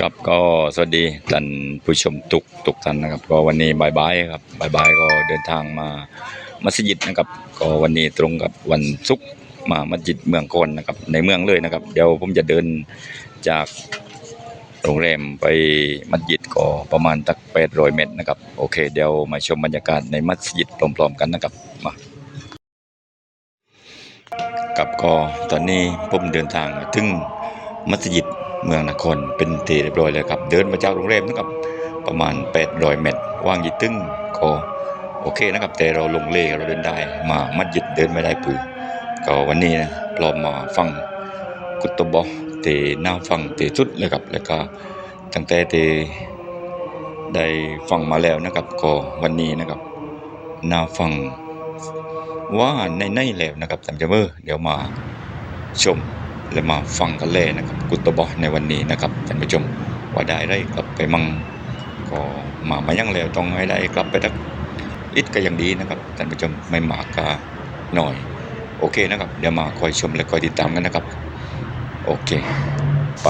ครับก็สวัสดีท่านผู้ชมทุกทุกท่านนะครับ ก็วันนี้บายๆครับบายๆก็เดินทางมามัสยิดนะครับ ก็วันนี้ตรงกับวันศุกร์มามัสยิดเมืองโกนนะครับ ในเมืองเลยนะครับ เดี๋ยวผมจะเดินจากโรงแรมไปมัสยิดก็ประมาณตัก800เมตรนะครับ โอเค เดี๋ยวมาชมบรรยากาศในมัสยิดพร้อมๆกันนะครับมากับก็ตอนนี้ผมเดินทางมาถึงมัสยิด เมืองนครเป็นทีเรียบร้อยเลยครับ เดินมาจากโรงแรมนะครับประมาณ800เมตรว่างยี่ตึ้งก็โอเคนะครับ แต่เราลงเลเราเดินได้มามัสยิดเดินไม่ได้ปือก็วันนี้นะพร้อมมาฟังกุตบะเตน่าฟังเตสุดเลยครับแล้วก็ตั้งแต่เตได้ฟังมาแล้วนะครับ ก็วันนี้นะครับน่าฟังว่าในในแล้วนะครับท่านผู้ชมเออเดี๋ยวมาชม และมาฟังกันเลยนะครับ กุตบอในวันนี้นะครับท่านผู้ชมว่าได้ได้กลับไปมั่งก็มามายังแล้วต้องให้ได้กลับไปทักอิดก็ยังดีนะครับท่านผู้ชมไม่หมากาหน่อย โอเคนะครับ เดี๋ยวมาคอยชมและคอยติดตามกันนะครับ โอเคไป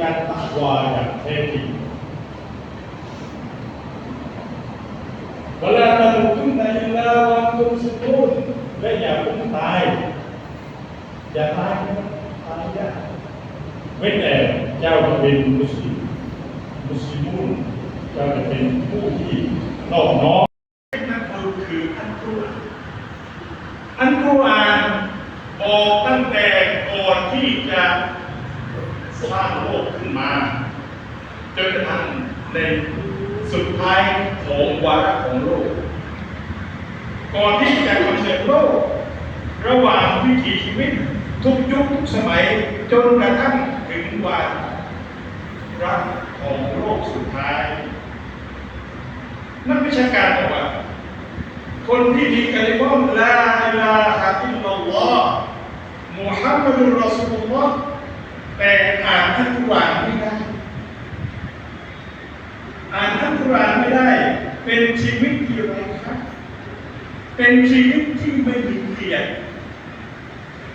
การตักวาอย่างแท้จริงเวลาตะลุกขึ้นในลาวันตุมสุนุนและอย่าเพิ่งตาย อย่าตายนะตายยากเว้นแต่เจ้าจะเป็นมุสลิมมุสลิมุนเจ้าจะเป็นผู้ที่นอบน้อมนั่นคืออันกุรอานอันกุรอานบอกตั้งแต่ก่อนที่จะสร้างโลก มา จนกระทั่งในสุดท้ายของวาระของโลก ก่อนที่จะกำเนิดโลก ระหว่างวิถีชีวิตทุกยุคทุกสมัยจนกระทั่งถึงวาระของโลกสุดท้าย นักวิชาการบอกว่า คนที่มีกะลิมอมลาอิลาฮะอิลลัลลอฮ์มุฮัมมัดุลรอสูลุลลอฮ์ แต่อ่านอัลกุรานไม่ได้ อ่านอัลกุรานไม่ได้ เป็นชีวิตที่ไรครับ เป็นชีวิตที่ไม่มีเกียรติ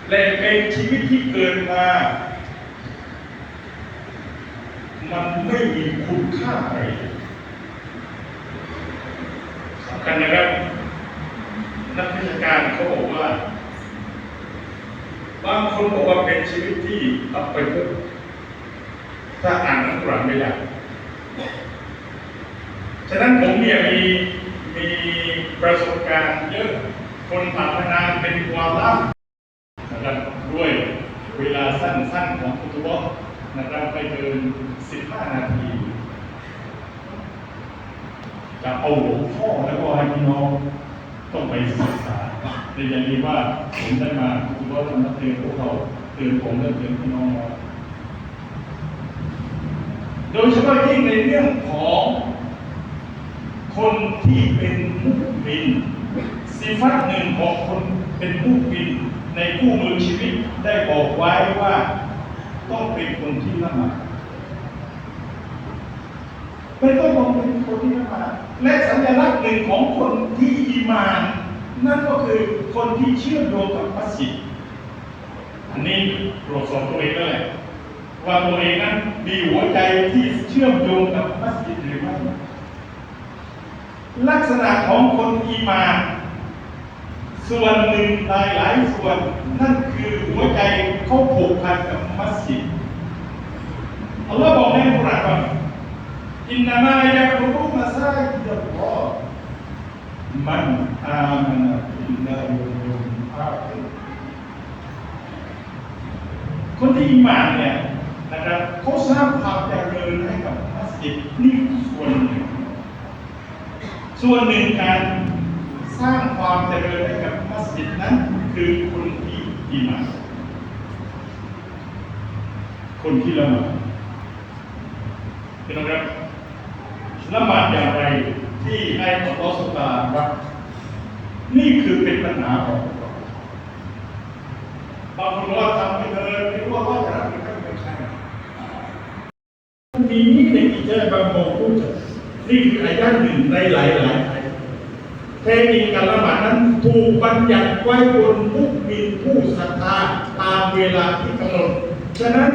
และเป็นชีวิตที่เกินมา มันไม่มีคุณค่าอะไรสำคัญนะครับนักวิชาการเขาบอกว่า บางคนบอกว่าเป็นชีวิตที่อับไปทุกถ้าอ่านอัลกุรอานไม่ได้ฉะนั้นผมเนี่ยมีมีประสบการณ์เยอะ คนผ่านานานเป็นความลับนะครับด้วยเวลาสั้นๆของคุตุวะนะครับไม่เกิน 15 นาทีจะเอาหัวข้อแล้วก็ให้พี่น้อง ต้องไปศึกษาแต่อย่างนี้ว่าผมได้มาคุตุวะทำมาเตือนพวกเราเตือนผมและเตือนพี่น้องโดยเฉพาะยิ่งในเรื่องของคนที่เป็นมุมินสิฟัตหนึ่งของคนเป็นมุมินในคู่มือชีวิตได้บอกไว้ว่า ต้องเป็นคนที่ละหมาด เป็นต้องมองเป็นคนที่ละหมาและสัญลักษณ์หนึ่งของคนที่อีมาน นั่นก็คือคนที่เชื่อมโยงกับมัสยิดอันนี้ตรวจสอบตัวเองแล้วแหละว่าตัวเองนั้นมีหัวใจที่เชื่อมโยงกับมัสยิดหรือไม่ลักษณะของคนอีมานส่วนหนึ่งหลายหลายส่วนนั่นคือหัวใจเขาผูกพันกับมัสยิดอัลลอฮ์บอกในกุรอานว่า อินนามายะรุรุมาซาจิดัลลอมันอามันบิลลาฮิวัลยมิอาคิคนที่อีมานเนี่ยนะครับเขาสร้างความเจริญให้กับมัสยิดนี่ส่วนหนึ่งส่วนหนึ่งการสร้างความเจริญให้กับมัสยิดนั้น คือคนที่อิหมานคนที่ละหมาดพี่น้องครับ ละหมาดอย่างไรที่ให้อัลลอฮฺสุบตารับ นี่คือเป็นปัญหาของเราบางคนว่าทำไปเลยไม่รู้ว่าว่าจะรับหรือไม่ไม่ใช่มีนี่ในกิจการบางโมพูดนี่คืออายะหนึ่งในหลายหลายแท้จริงการละหมาดนั้นถูกบัญญัติไว้บนมุกมินผู้ศรัทธาตามเวลาที่กำหนด ฉะนั้น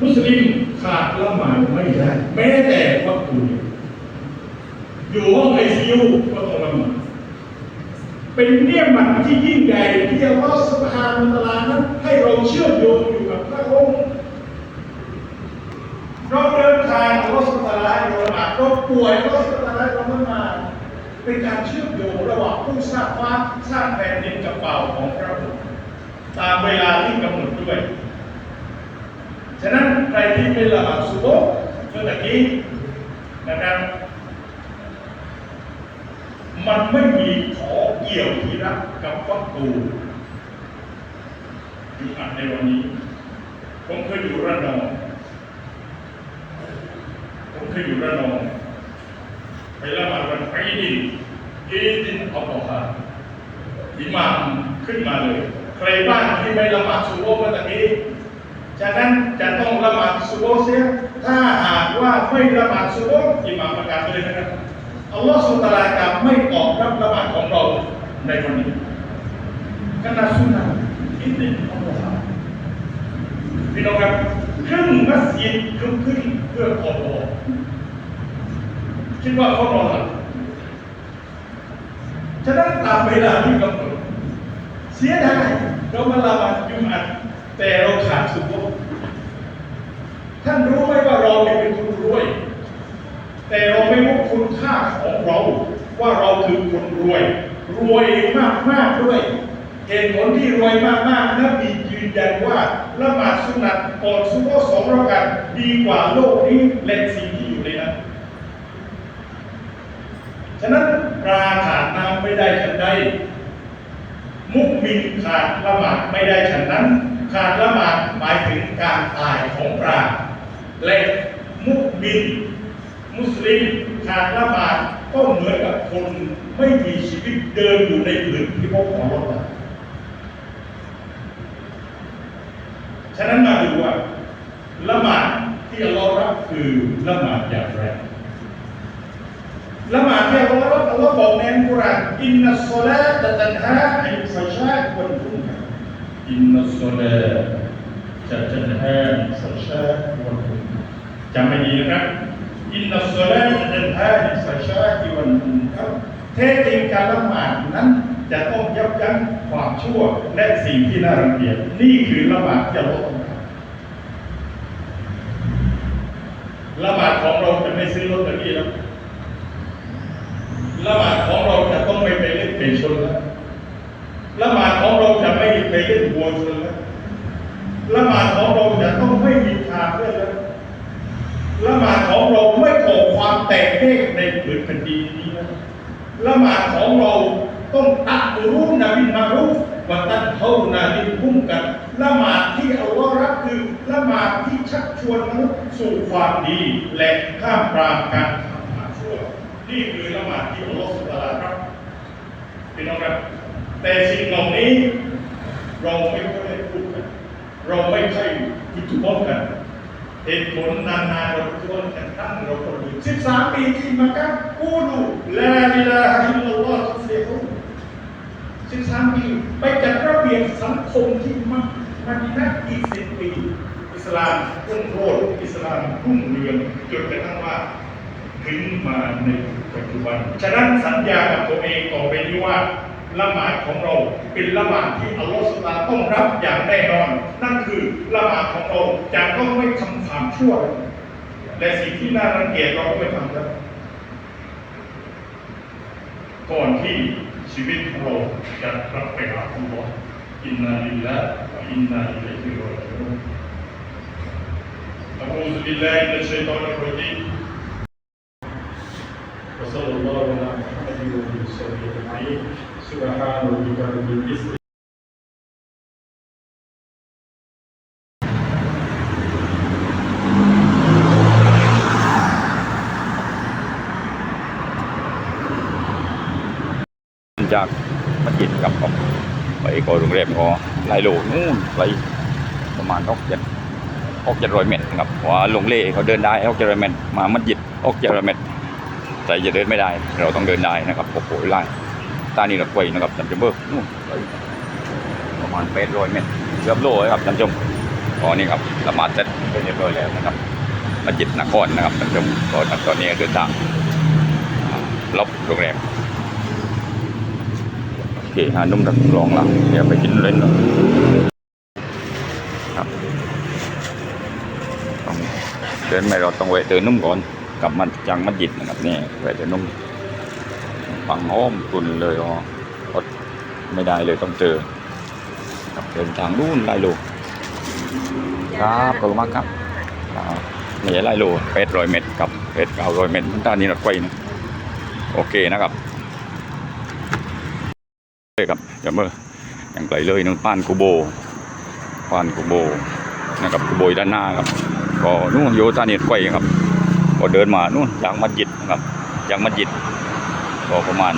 มุสลิม ขาดละหมาดไม่ได้แม้แต่วัตถุเดียวอยู่ห้องไอซียูก็ต้องละหมาดเป็นเนียมันที่ยิ่งใหญ่ที่อัลลอฮฺสุบฮานตะอาลานั้นให้เราเชื่อมโยงอยู่กับพระองค์เราเดินทางรถสตาร์ไลน์เราหมาดเราป่วยรถสตาร์ไลน์เราไม่มาดเป็นการเชื่อมโยงระหว่างผู้สร้างฟ้าสร้างแผ่นดินกับเป่าของพระองค์ตามเวลาที่กำหนดด้วย ฉะนั้นใครที่เป็นละหมาดสุโบเมื่อตะกี้นะครับมันไม่มีขอเกี่ยวที่รักกับวัตถุอยู่อันในวันนี้ ผมเคยอยู่ระนอง ผมเคยอยู่ระนอง ไปละหมาดวันไปดินอีดินอัลลอฮ์อิหมามขึ้นมาเลย ใครบ้างที่ไม่ละหมาดสุโบเมื่อตะกี้ ฉะนั้นจะต้องละหมาดสุโบเสียถ้าหากว่าไม่ละหมาดสุโบอิหมามประกาศเลยนะครับอัลลอฮ์สุลตาราจะไม่ตอบรับละหมาดของเราในวันนี้ขณะสุนนะอิดินอัลลอฮ์พี่น้องครับครึ่งมัสยิดลุกขึ้นเพื่อขอโทษคิดว่าเขานอนหลับฉะนั้นตามเวลาที่กำหนดเสียดายเรามาละหมาดยุมอัด แต่เราขาดสุขท่านรู้ไหมว่าเราเป็นคนรวย แต่เราไม่รู้คุณค่าของเรา ว่าเราคือคนรวย รวยมากมากด้วยเหตุผลที่รวยมากมากนบียืนยันว่าละหมาดสุนัตก่อนซุปเปอร์สองรักันดีกว่าโลกนี้และสิ่งที่อยู่ในนั้นฉะนั้นปลาขาดน้ำไม่ได้ฉันใดมุกมินขาดละหมาดไม่ได้ฉันนั้น ขาดละหมาดหมายถึงการตายของปลาและมุกมิน มุสลิมขาดละหมาดก็เหมือนกับคนไม่มีชีวิตเดินอยู่ในผืนที่พบของรถนฉะนั้นมาดูว่าละหมาดที่อัลลอฮ์รับคือละหมาดอย่างไรละหมาดที่อัลลอฮ์รับอัลลอฮ์บอกในอัลกุรอานอินนัสศอลาตะตันฮาอันิลฟะชาอิวัลมุนกัร อินนัสศอลาะตันฮาอันิลฟะชาวันจำให้ดีนะครับอินนัสลาะตันฮาอันิลฟะชาวัลมุนกัรแท้จริงการละหมาดนั้นจะต้องยับยั้งความชั่วและสิ่งที่น่ารังเกียจนี่คือละหมาดที่ลลอฮ์ต้องกรละหมาดของเราจะไม่ซื้อลอตเตอรี่แล้วละหมาดของเราจะต้องไม่ไปเล่นไก่ชนแล้ว ละหมาดของเราจะไม่ไปเล่นวัวชนแล้วละหมาดของเราจะต้องไม่มีทางเลือกแล้วละหมาดของเราไม่ก่อความแตกแยกในผืนแผ่นดินนี้แล้วละหมาดของเราต้องตักรุนนาบินมารุฟวัตันเท่านาบินพุ่มกันละหมาดที่อัลลอฮ์รักคือละหมาดที่ชักชวนมนุษย์สู่ความดีและห้ามปรามการทำความชั่วนี่คือละหมาดที่อัลลอฮ์สุบฮานะฮูวะตาลาครับพี่น้องครับ แต่สิ่งเหล่านี้เราไม่ค่อยได้พูดกัน เราไม่ค่อยคิดถึงกันเหตุผลนานๆเราทวนกันตั้งเราคนดูสิบสามปีที่มากักูดูลาอิลาฮะอิลลัลลอฮ์ทุฟลิฮูนสิบสามปีไปจัดระเบียบสังคมที่มักมาดีนะอีกสิบปีอิสลามรุ่งโรจน์อิสลามรุ่งเรืองจนกระทั่งว่าถึงมาในปัจจุบัน ฉะนั้นสัญญากับตัวเองต่อไปนี้ว่า ละหมาดของเราเป็นละหมาดที่อัลลอฮฺสุลตานต้องรับอย่างแน่นอน นั่นคือละหมาดของเราจะต้องไม่ทำความชั่ว และสิ่งที่น่ารังเกียจเราก็ไม่ทำแล้วก่อนที่ชีวิตของเราจะรับไปหาอัลลอฮ์อินนาลิลลาฮ์วะอินนาอิลัยฮิรอญิอูน أعوذ بالله من الشيطان الرجيم وصلى الله على محمد وعلى آله أجمعين سبحان ربك رب العزة จากมัสยิดกลับออกไปก็โรงแรมก็ไล่โลนู่นไปประมาณหกเจ็ดหกเจ็ดร้อยเมตรนะครับเพราะว่าลงเล่เขาเดินได้หกเจ็ดร้อยเมตรมามัสยิดหกเจ็ดร้อยเมตร แต่จะเดินไม่ได้ เราต้องเดินได้นะครับโอ้โหไล่ ตานี่เราไปนะครับจำจมเบอร์นู่นปประมาณแปดร้อยเมตรเกือบโลครับจำจมตอนนี้ครับละมาดเสร็จเป็นเรียบร้อยแล้วนะครับมัสยิดนครนะครับจำจมก็ตอนนี้เดินทางลบโรงแรมโอเคหานุ่มดักลองละเดี๋ยวไปกินเล่นน่อยครับเดินไม่เราต้องแวะเดินนุ่มก่อนกลับมาจังมัดยิดนะครับนี่แวะเดินนุ่ม ฟังห้อมตุนเลยอ๋ออดไม่ได้เลยต้องเจอเดินทางนู่นไลโลครับขอบคุณมากครับครับนี่ไลโลเป็ดร้อยเมตรกับเป็ดเก้าร้อยเมตรด้านนี้รถไฟนะโอเคนะครับเลยครับอย่าเมื่ออย่างไกลเลยนึงป้านกูโบป้านกูโบนะครับกูโบยด้านหน้าครับก็นู่นโยธาเนียไกวครับ ก็เดินมานู่นจากมัสยิดนะครับจากมัสยิด ก็ประมาณ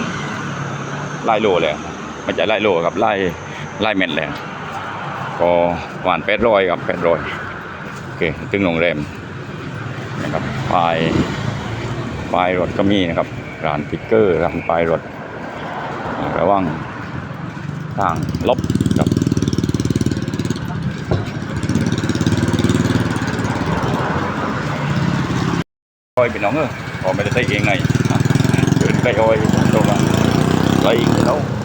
ไล่โลแล้วไม่ใช่ไล่โลครับไล่ไล่เมตรแล้วก็ประมาณแปดร้อยครับแปดร้อยโอเคถึงโรงแรมนะครับปลายปลายรถก็มีนะครับร้านพิกเกอร์ร้านปลายรถระวังทางลบครับคอยเป็นน้องเออพอไม่ได้ใส่เองไง อะเดินไ